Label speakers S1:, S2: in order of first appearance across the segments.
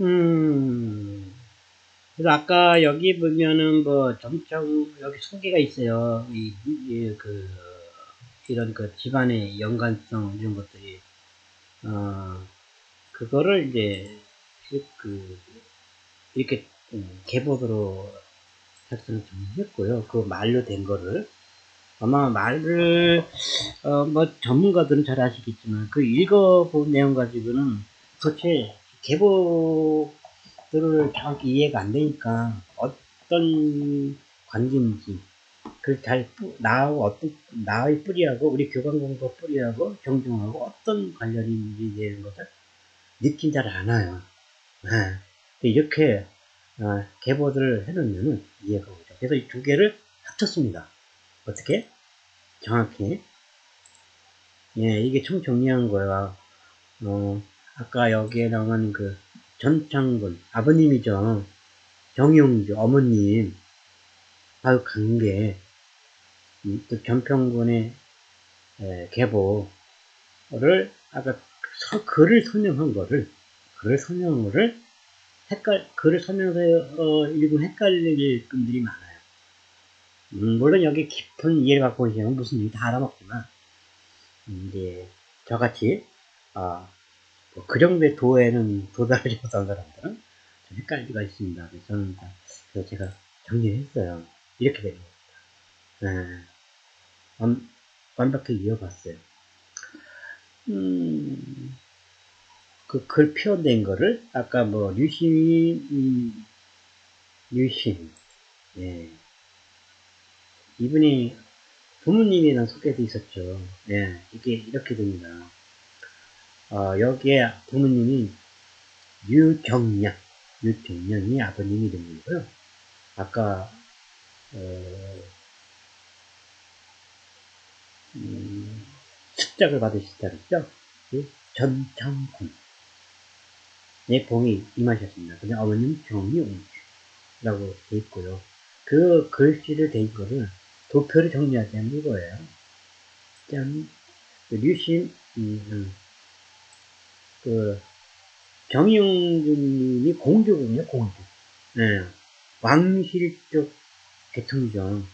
S1: 음, 그래서 아까 여기 보면은 뭐 점점 여기 소개가 있어요. 이, 이, 그, 이런 그 집안의 연관성 이런 것들이, 어, 그거를 이제 그, 이렇게 음, 개보드로 작성을 좀 했고요. 그 말로 된 거를. 아마 말을, 어, 뭐 전문가들은 잘 아시겠지만 그 읽어본 내용 가지고는 도대체 계보들을 정확히 이해가 안 되니까 어떤 관계인지 그잘 나하고 어떤 나의 뿌리하고 우리 교관 공부 뿌리하고 정중하고 어떤 관련인지 되는 것을 느낀 잘 않아요. 네. 이렇게 어, 계보들을 해놓으면 이해가 오죠. 그래서 이 두 개를 합쳤습니다. 어떻게? 정확히. 예, 이게 총 정리한 거야. 어, 아까 여기에 나오는 그 전창군 아버님이죠. 정용주 어머님 바로 관계 또 전평군의 계보를 아까 서, 글을 설명한 거를 글을 설명을 헷갈 글을 설명해서 어, 읽으면 헷갈릴 분들이 많아요. 음, 물론 여기 깊은 이해를 갖고 계시면 무슨 일이 다 알아먹지만 음, 이제 저같이 어, 뭐 그 정도의 도에는 도달하지 못한 사람들은 좀 헷갈릴 수가 있습니다. 저는 다, 그래서 제가 정리를 했어요. 이렇게 되는 겁니다. 네. 완, 완벽하게 이어봤어요. 음, 그 글 표현된 거를 아까 뭐 류심, 음, 류심, 예. 이분이 부모님이랑 소개도 있었죠. 예, 이게 이렇게 됩니다. 어, 여기에 부모님이 유경량, 유경량이 아버님 이름이고요. 아까 어, 음, 습작을 받으시다 그랬죠? 그 전창군. 네, 봉이 임하셨습니다. 근데 어머님 정이옹주라고 돼 있고요. 그 글씨를 대 거를 도표를 정리하자면 이거예요. 짠, 그 류신, 음, 음. 그 정용준님이 공주군요, 공주. 네. 왕실 쪽 대통령.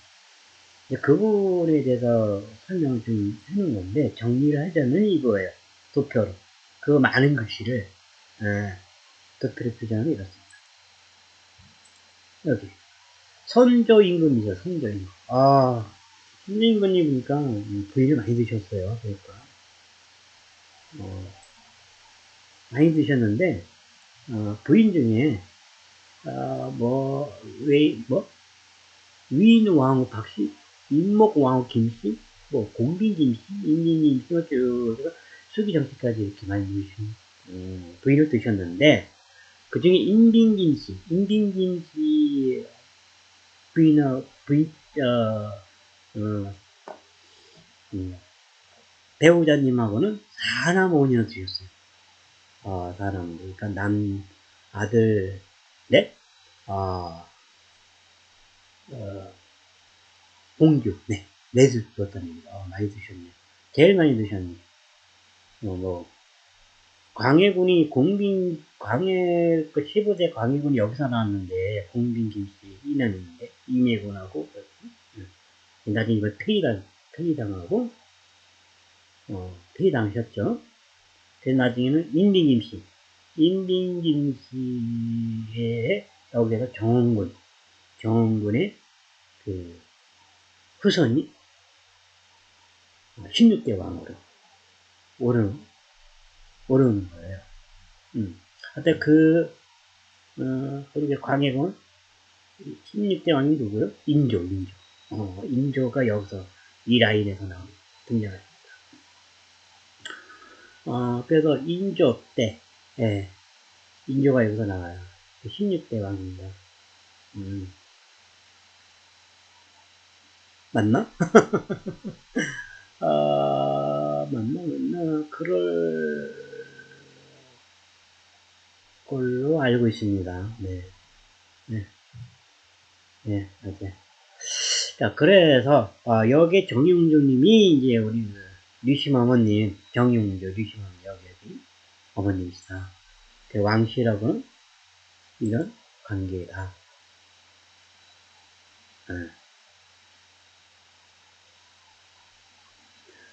S1: 그분에 대해서 설명을 좀 해놓은 건데, 정리를 하자면 이거예요. 도표로. 그 많은 글씨를, 네. 도표로 표장을 이렇습니다. 여기. 선조 임금이죠, 선조 임금. 아, 선조 임금이 보니까 부인을 많이 드셨어요. 그러니까. 어, 많이 드셨는데 어, 부인 중에 어, 뭐, 왜, 뭐, 위인 왕후 박씨, 인목 왕후 김씨, 뭐, 공빈 김씨, 인민 김씨, 수기 정치까지 이렇게 많이 드신, 음, 부인을 드셨는데, 그 중에 인빈 김씨, 인빈 김씨 부인어, 부인, 어, 어, 음, 배우자님하고는 사남 5년을 드셨어요. 어, 사람, 그러니까 남, 아들, 넷, 어, 어, 공주, 네, 넷을 얘기가 어, 많이 드셨네. 제일 많이 드셨네. 어, 뭐, 광해군이 공빈, 광해, 그 15대 광해군이 여기서 나왔는데, 공빈 김씨 이남인데, 이매군하고, 응. 나중에 이거 퇴위당, 퇴위당하고, 어, 퇴위당하셨죠. 그래서 나중에는 인빈김씨, 인빈김씨의 여기에서 정원군, 정원군의 그 후손이 16대 왕으로 오르는, 오르는 거예요. 음. 하여튼 그, 어, 우리 광해군 16대 왕이 누구요? 인조, 인조. 어, 인조가 여기서 이 라인에서 나옵 등장합니다. 어, 그래서 인조 때, 예, 인조가 여기서 나와요. 16대 왕입니다. 음. 맞나? 아, 맞나, 맞나, 그럴 걸로 알고 있습니다. 네. 네. 네, 맞아요. 자, 그래서, 아, 여기 정용조님이 이제 우리 그 류심 어머님, 정용조 류심 어머니 여기 어머님이시다. 그 왕씨라고는 이런 관계다. 예.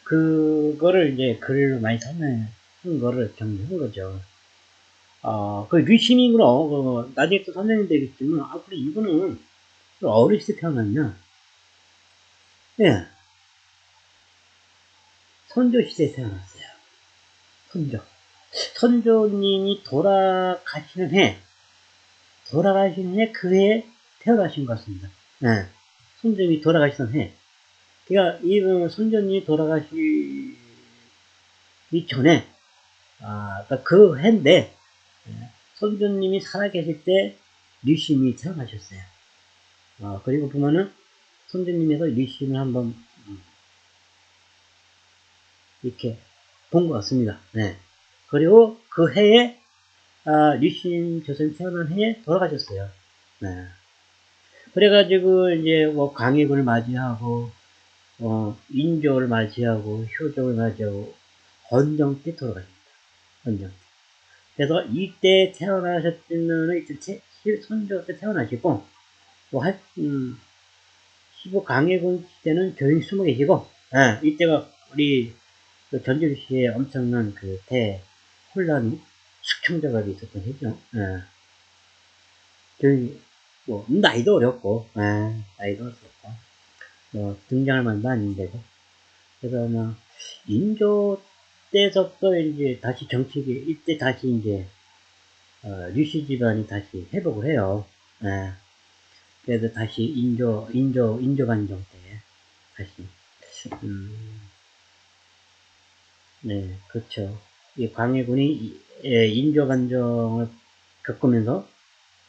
S1: 그거를 이제 글로 많이 설명한 거를 정리한 거죠. 아, 그 리시밍으로, 어, 나중에 또 설명이 되겠지만, 아, 그래, 이거는 어렸을 때 태어났냐? 예. 선조 시대에 태어났어요. 선조. 선조님이 돌아가시는 해, 돌아가시는 해, 그 해에 태어나신 것 같습니다. 예. 선조님이 돌아가시던 해. 그러니까, 이분 선조님이 돌아가시기 전에, 아, 그러니까 그 해인데, 예. 선조님이 살아계실 때, 류심이 태어나셨어요. 어, 그리고 보면은, 선조님에서 류심을 한번, 음, 이렇게 본 것 같습니다. 네. 그리고 그 해에, 아, 류심 조선 태어난 해에 돌아가셨어요. 네. 그래가지고, 이제, 뭐, 광해군을 맞이하고, 어, 인조를 맞이하고, 효종을 맞이하고, 헌정 때 돌아가십니다. 헌정 때. 그래서 이때 태어나셨으면, 이때 선조 때 태어나시고, 뭐, 할, 음, 15 강해군 시대는 조용히 숨어 계시고, 예, 이때가 우리 그 전주시에 엄청난 그 대 혼란이 숙청자가 있었던 해죠. 예. 조용히, 뭐, 나이도 어렸고, 예, 나이도 어렸고, 뭐, 등장할 만도 아닌데도. 그래서 뭐, 인조 때서부터 이제 다시 정치기, 이때 다시 이제, 어, 류씨 집안이 다시 회복을 해요. 예. 그래서 다시 인조, 인조, 인조 반정 때, 다시, 음, 네, 그렇죠. 이 광해군이 예, 인조반정을 겪으면서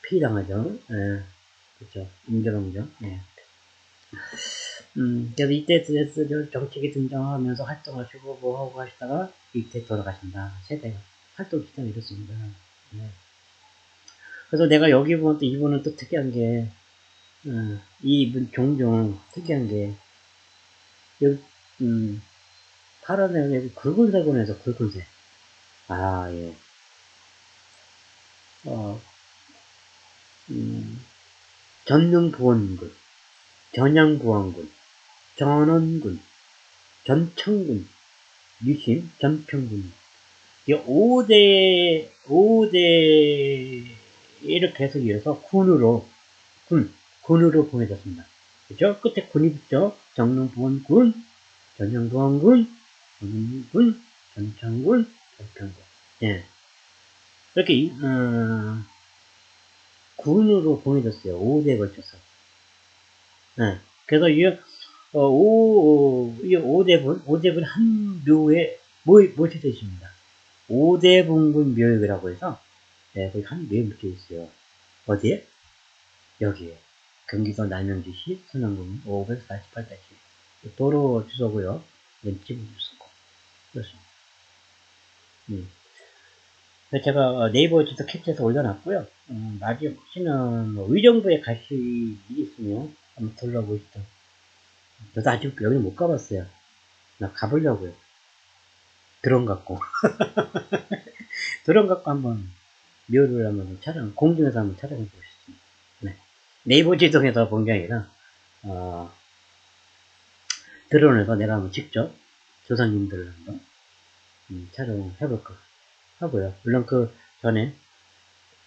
S1: 피당하죠. 예, 그렇죠. 인조반정. 예. 음, 그래서 이때 정책이 등장하면서 활동하시고 뭐 하고 하시다가 이때 돌아가신다. 세대가. 활동 기간이 이렇습니다. 네. 그래서 내가 여기 보면 또 이분은 또 특이한 게, 어, 이분 종종 특이한 게, 여기, 음, 파란색, 여기 굵은색으로 해서 굵은색. 아, 예. 어, 음, 전능보원군, 전양보안군, 전원군, 전청군, 유심, 전평군. 이 5대, 5대, 이렇게 해서 이어서 군으로, 군, 군으로 보내졌습니다. 그죠? 끝에 군이 붙죠? 정릉보원군, 전양보안군, 전원군, 전청군, 전평군. 예. 이렇게, 어, 군으로 보내졌어요. 5대에 걸쳐서. 예. 그래서 이, 어, 오, 이 5대분, 5대분 한 묘에 모, 모셔져 있습니다. 5대분군 묘역이라고 해서, 네, 거기 한 묘에 묻혀 있어요. 어디에? 여기에. 경기도 남양주시 순환군 548-1 도로 주소고요. 집 주소고. 그렇습니다. 음. 제가 네이버 주소 캡처해서 올려놨고요. 음, 나중에 혹시나 뭐 의정부에 가실 일이 있으면 한번 둘러보시죠. 저도 아직 여기 못 가봤어요. 나 가보려고요. 드론 갖고. 드론 갖고 한번 묘를 한번 촬영, 공중에서 한번 촬영해 보겠습니다. 네. 네이버 지도에서 본 게 아니라, 어, 드론에서 내가 한번 직접 조상님들을 한번 음, 촬영해 볼까 하고요. 물론 그 전에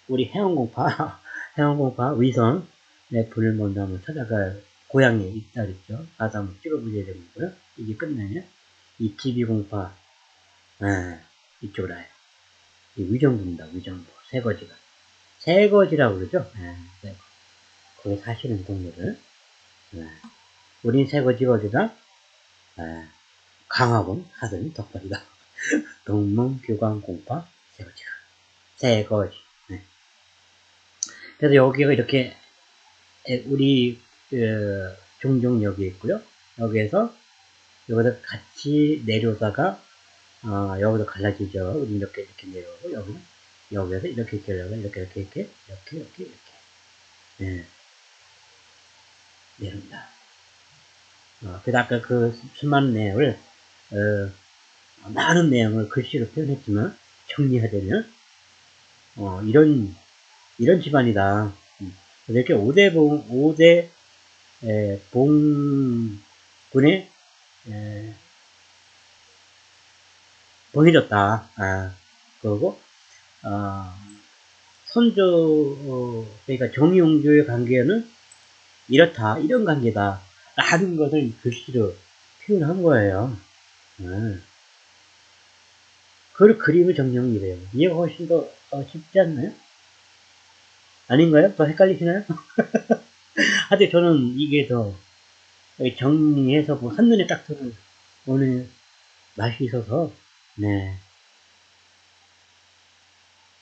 S1: 우리 해운공파, 해운공파 위성 내 불을 먼저 한번 찾아갈 고향에 있다 그랬죠. 가서 한번 찍어보셔야 되는거요 이게 끝나면 이 TV공파 아, 이쪽으로 와요. 이 위정부입니다. 위정부. 새거지가. 새거지라고 그러죠. 아, 새거. 거기 사시는 동물을. 아, 우린 새거지 어디다? 아, 강화군 하든 덕벌이다. 동문교광공파 새거지가. 새거지. 네. 그래서 여기가 이렇게 우리 그, 종종 여기 있고요. 여기에서 여기서 같이 내려오다가 어, 여기서 갈라지죠. 우리 이렇게 이렇게 내려오고 여기는 여기에서 이렇게 내려가 이렇게 이렇게 이렇게 이렇게 이렇게 이렇게 네. 내려옵니다. 어, 그래서 아까 그 수많은 내용을 어, 많은 내용을 글씨로 표현했지만 정리하자면 어, 이런 이런 집안이다. 이렇게 5대 봉, 5대 에, 봉군에 에, 봉해졌다. 아, 그리고 어, 선조 어, 그러니까 정용조의 관계는 이렇다 이런 관계다 라는 것을 글씨로 표현한 거예요. 네. 그걸 그림을 정령이래요. 이해가 훨씬 더 어, 쉽지 않나요? 아닌가요? 더 헷갈리시나요? 하여튼 저는 이게 더 정리해서 뭐 한눈에 딱 들어오는 맛이 있어서 네.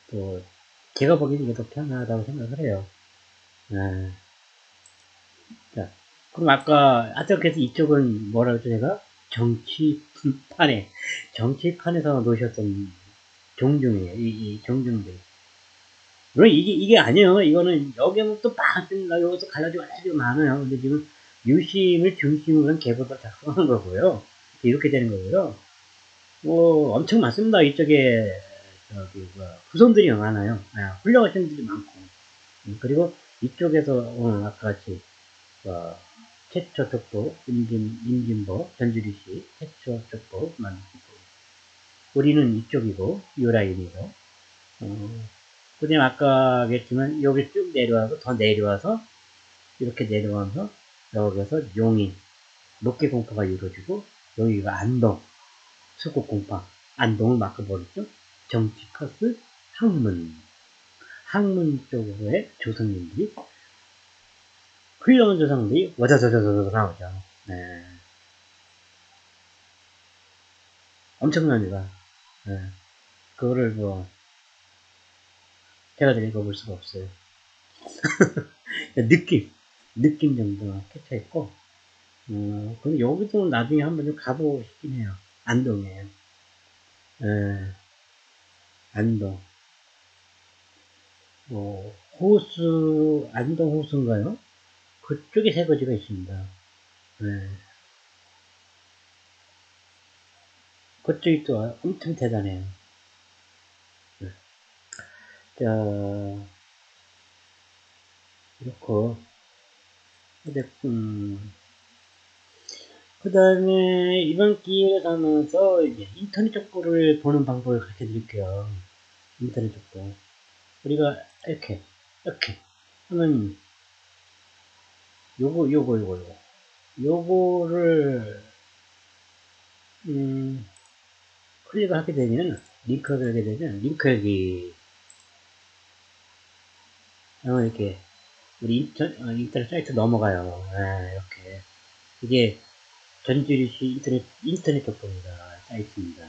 S1: 또 제가 보기에는 이게 더 편하다고 생각을 해요. 네. 자, 그럼 아까 하여튼 그래서 이쪽은 뭐라 그랬죠 제가? 정치 판에 정치판에서 놓으셨던 종중이에요. 이, 이 종중들. 물론 이게 이게 아니에요. 이거는 여기는 또막 여기서 갈라지고 갈라지고 많아요. 근데 지금 유심을 중심으로 한 개보다 작성한 거고요. 이렇게 되는 거고요. 뭐 엄청 많습니다. 이쪽에 저기 뭐 후손들이 많아요. 아, 훌륭하신 분들이 많고 음, 그리고 이쪽에서 오늘 아까 같이 어, 최초 족보 임진 임진보 전주리 씨 최초 족보 만들고 우리는 이쪽이고 유라인이고 어, 그다음 아까 겠지만 여기 쭉 내려와서 더 내려와서 이렇게 내려와서 여기서 용인 높게 공파가 이루어지고 여기가 안동 수국 공파 안동을 막아버렸죠. 정치 커스 학문 학문 쪽의 조선님들이 훌륭한 조상들이 와자자자자자 나오죠. 네. 엄청납니다. 네. 그거를 뭐 제가 읽어볼 수가 없어요. 느낌, 느낌 정도 캡처했고, 어, 그럼 여기도 나중에 한번 좀 가보고 싶긴 해요. 안동에. 에, 안동. 뭐, 호수, 안동 호수인가요? 그쪽에 세 거지가 있습니다. 네. 그쪽이 또 엄청 대단해요. 네. 자, 이렇고, 근데, 음, 그 다음에 이번 기회를 삼아서 이제 인터넷 족보를 보는 방법을 가르쳐 드릴게요. 인터넷 족보. 우리가 이렇게, 이렇게 하면 요거 요거 요거 요거. 요거를 음 클릭을 하게 되면 링크를 하게 되면 링크 여기 어, 이렇게 우리 인터, 어, 인터넷 사이트 넘어가요. 네, 이렇게. 이게 전주리시 인터넷 인터넷 족보입니다. 사이트입니다.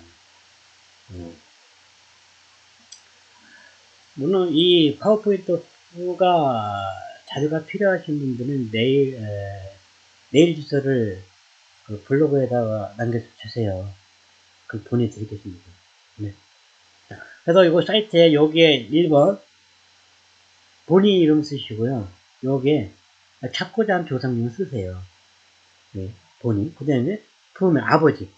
S1: 음. 물론 이 파워포인트가 자료가 필요하신 분들은 내일 에, 메일 주소를 그 블로그에다가 남겨주세요. 그 보내드리겠습니다. 네. 그래서 이거 사이트에 여기에 1번 본인 이름 쓰시고요. 여기에 찾고자 한 조상님 쓰세요. 네, 본인. 그 다음에 부음에 아버지.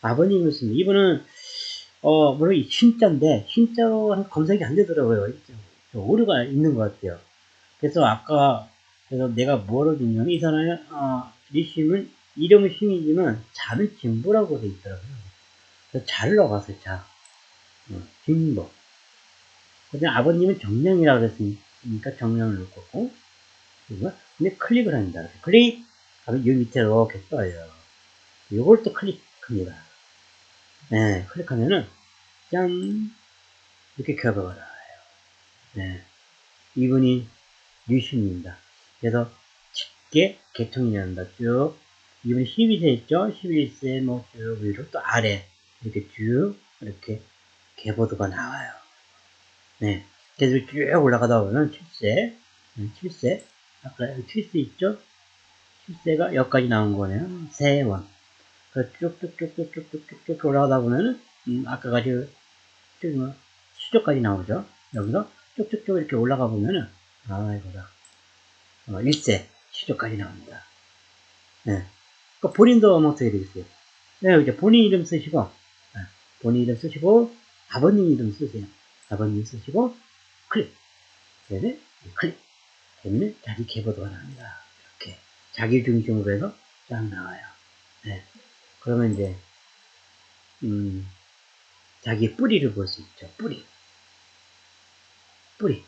S1: 아버님을 씁니다. 이분은 어 물론 신자인데 신자로 검색이 안 되더라고요. 오류가 있는 것 같아요. 그래서 아까 그래서 내가 뭐로 줬냐면 이 사람의 어, 리심은 이름은 심이지만 자는 진보라고 돼 있더라고요. 그래서 자를 넣어봤어요. 자, 어, 진보. 그다음 아버님은 정량이라고 그랬으니까 정량을 넣고 그리고 근데 클릭을 합니다. 클릭 하면 이 밑에 이렇게 떠요. 이걸 또 클릭합니다. 네, 클릭하면은 짠 이렇게 나와요. 네, 이분이 유신입니다. 그래서 쉽게 개통이 된다. 쭉. 이분이 12세 있죠? 11세 뭐쭉 위로 또 아래 이렇게 쭉 이렇게 개보도가 나와요. 네. 그래서 쭉 올라가다 보면 7세, 7세, 아까 7세 있죠? 7세가 여기까지 나온 거네요. 세원. 쭉쭉쭉쭉쭉쭉쭉 올라가다 보면은, 음, 아까 가지고, 쭉, 뭐, 수조까지 나오죠? 여기서 쭉쭉쭉 이렇게 올라가 보면은, 아, 이거다. 어, 1세, 시조까지 나옵니다. 네. 그 본인도 뭐 어떻게 되겠어요? 네, 이제 본인 이름 쓰시고, 네. 본인 이름 쓰시고, 아버님 이름 쓰세요. 아버님 쓰시고, 클릭. 얘는 클릭 되면 자기 계보도가 나옵니다. 이렇게 자기 중심으로 해서 딱 나와요. 네. 그러면 이제 음, 자기의 뿌리를 볼 수 있죠. 뿌리. 뿌리.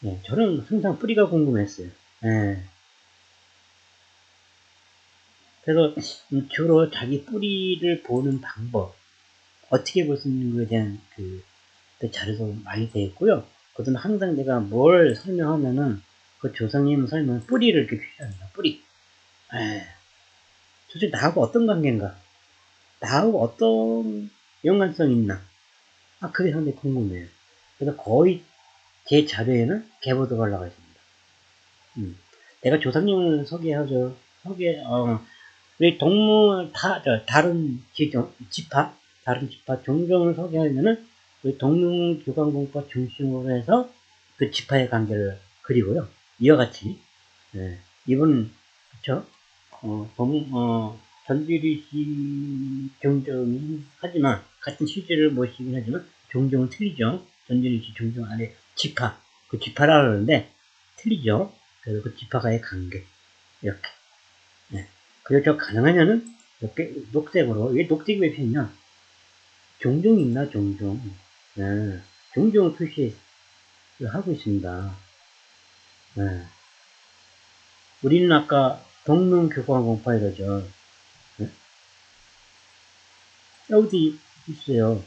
S1: 네, 저는 항상 뿌리가 궁금했어요. 네. 그래서 주로 자기 뿌리를 보는 방법, 어떻게 볼 수 있는 것에 대한 그, 자료도 많이 되어 있고요. 그것은 항상 내가 뭘 설명하면은 그 조상님 설명 뿌리를 이렇게 표시합니다. 뿌리. 에, 도대체 나하고 어떤 관계인가? 나하고 어떤 연관성이 있나? 아, 그게 상당히 궁금해요. 그래서 거의 제 자료에는 개보도가 올라가 있습니다. 음. 내가 조상님을 소개하죠. 소개, 어, 우리 동물, 다, 저, 다른 지종, 지파, 다른 지파 종종을 소개하면은 우리 동문교관공법 중심으로 해서 그 지파의 관계를 그리고요. 이와 같이, 예, 이분, 그쵸? 어, 동, 어, 전지리시 종종이 하지만, 같은 실제를 모시긴 하지만, 종종은 틀리죠. 전지리시 종종 안에 지파, 그 지파라 그러는데, 틀리죠. 그래서 그 지파가의 관계. 이렇게. 네. 그래서 가능하면은, 이렇게 녹색으로, 이게 녹색이 왜 피냐? 종종 있나, 종종. 네. 종종 표시 하고 있습니다. 네. 우리는 아까 동문 교과공파이러죠. 네? 여기 있어요.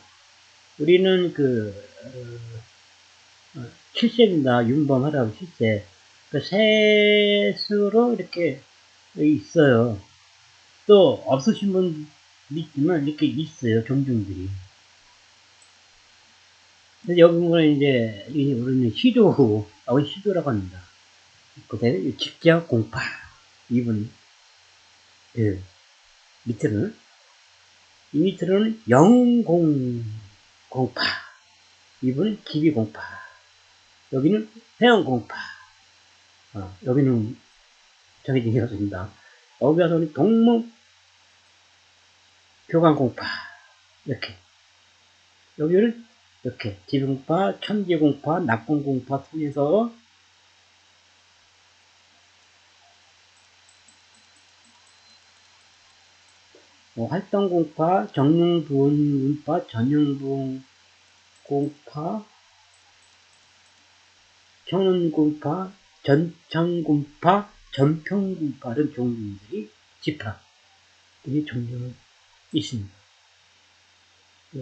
S1: 우리는 그, 어, 7세입니다. 윤범하라고 7세. 그 셋으로 이렇게 있어요. 또 없으신 분 있지만 이렇게 있어요. 종종들이. 여기 보면 이제 우리는 시조, 아, 시조라고 합니다. 그대로 직접 공파 이분 그 밑으로는 이 밑으로는 영공 공파 이분은 기비 공파 여기는 회원 공파. 어, 여기는 정해진 게 없습니다. 여기 와서는 동무 교관 공파. 이렇게. 여기를 이렇게 지붕파, 천지공파, 낙공공파 통해서 뭐 활동공파, 정릉부원공파, 전용부원공파, 청원공파, 전창공파, 전평공파는 종류들이 집합, 이 종류는 있습니다.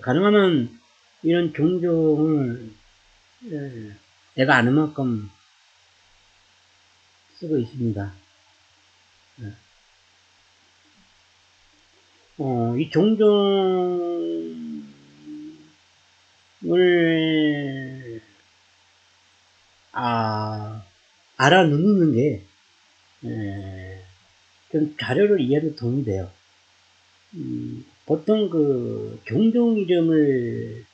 S1: 가능하면 이런 종종을 예, 내가 아는 만큼 쓰고 있습니다. 예. 어, 이 종종을 알아 누르는 게, 에, 좀 자료를 이해도 도움이 돼요. 음, 보통 그 종종 이름을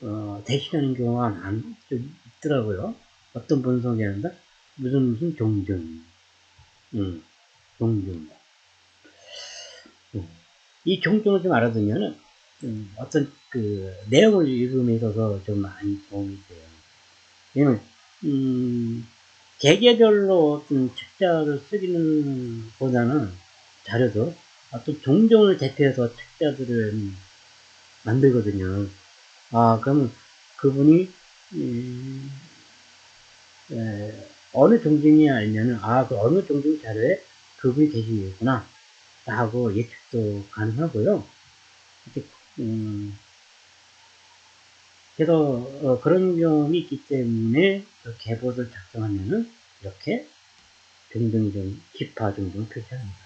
S1: 어, 대신하는 경우가 안, 좀 있더라고요. 어떤 분석이 한다? 무슨 무슨 종종. 음, 종종. 음. 이 종종을 좀 알아두면은, 음, 어떤 그 내용을 읽음에 있어서 좀 많이 도움이 돼요. 왜냐면, 음, 개개별로 어떤 책자를 쓰기는 보다는 자료도 어떤 종종을 대표해서 책자들을 만들거든요. 아, 그러면 그분이, 음, 에, 어느 종종이 알면은, 아, 그 어느 종종 자료에 그분이 계시겠구나. 하고 예측도 가능하고요. 이렇게, 음, 그래서, 어, 그런 경험이 있기 때문에 그 계보를 작성하면은 이렇게 종종 좀, 기파 종종 표시합니다.